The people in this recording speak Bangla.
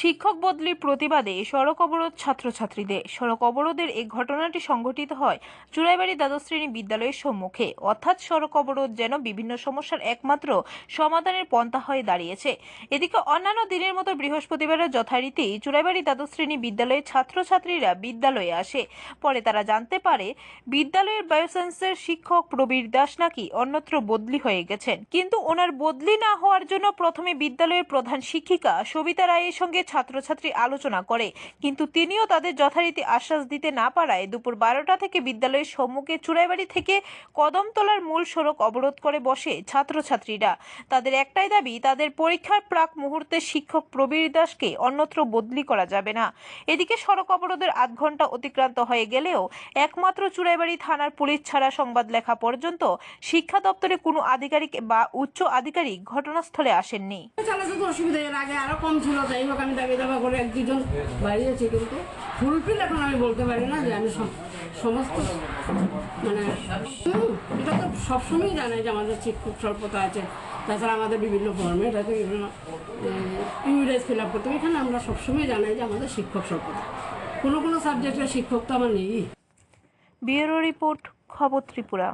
শিক্ষক বদলির প্রতিবাদে সড়ক অবরোধ ছাত্রছাত্রীদের। সড়ক অবরোধের এই ঘটনাটি সংঘটিত হয় চুড়াইবাড়ি দ্বাদশ শ্রেণি বিদ্যালয়ের সম্মুখে। অর্থাৎ সড়ক অবরোধ যেন বিভিন্ন সমস্যার একমাত্র সমাধানের পন্থা হয়ে দাঁড়িয়েছে। এদিকে অন্যান্য দিনের মতো বৃহস্পতিবারের যথারীতি চুড়াইবাড়ি দ্বাদশ শ্রেণি বিদ্যালয়ের ছাত্রছাত্রীরা বিদ্যালয়ে আসে। পরে তারা জানতে পারে, বিদ্যালয়ের বায়োসায়েন্সের শিক্ষক প্রবীর দাস নাকি অন্যত্র বদলি হয়ে গেছেন। কিন্তু ওনার বদলি না হওয়ার জন্য প্রথমে বিদ্যালয়ের প্রধান শিক্ষিকা সবিতা রায়ের সঙ্গে ছাত্রছাত্রী আলোচনা করে। কিন্তু তিনিও তাদের যথারীতি আশ্বাস দিতে না পারায় দুপুর বারোটা থেকে বিদ্যালয়ের সম্মুখে চুড়াইবাড়ি থেকে কদমতলার মূল সড়ক অবরোধ করে বসে ছাত্রছাত্রীরা। তাদের একটাই দাবি, তাদের পরীক্ষার প্রাক মুহূর্তে শিক্ষক প্রবীর দাসকে অন্যত্র বদলি করা যাবে না। এদিকে সড়ক অবরোধের আধ ঘণ্টা অতিক্রান্ত হয়ে গেলেও একমাত্র চুড়াইবাড়ি থানার পুলিশ ছাড়া সংবাদ লেখা পর্যন্ত শিক্ষা দপ্তরে কোনো আধিকারিক বা উচ্চ আধিকারিক ঘটনাস্থলে আসেননি। চালাতে তো অসুবিধা, এর আগে আরও কম ছিল, যাই হোক, আমি দাবি দাবা করে এক দুজন বাড়িয়েছি, কিন্তু ফুলফিল এখন আমি বলতে পারি না যে আমি সমস্ত মানে এটা তো সবসময়ই জানে যে আমাদের শিক্ষক স্বল্পতা আছে। তাছাড়া আমাদের বিভিন্ন ফর্মেট আছে বিভিন্ন ইউরেজ ফিল আপ করতে এখানে আমরা সবসময় জানাই যে আমাদের শিক্ষক স্বল্পতা। কোনো কোনো সাবজেক্টের শিক্ষক তো আমার নেই। ব্যুরো রিপোর্ট, খবর ত্রিপুরা।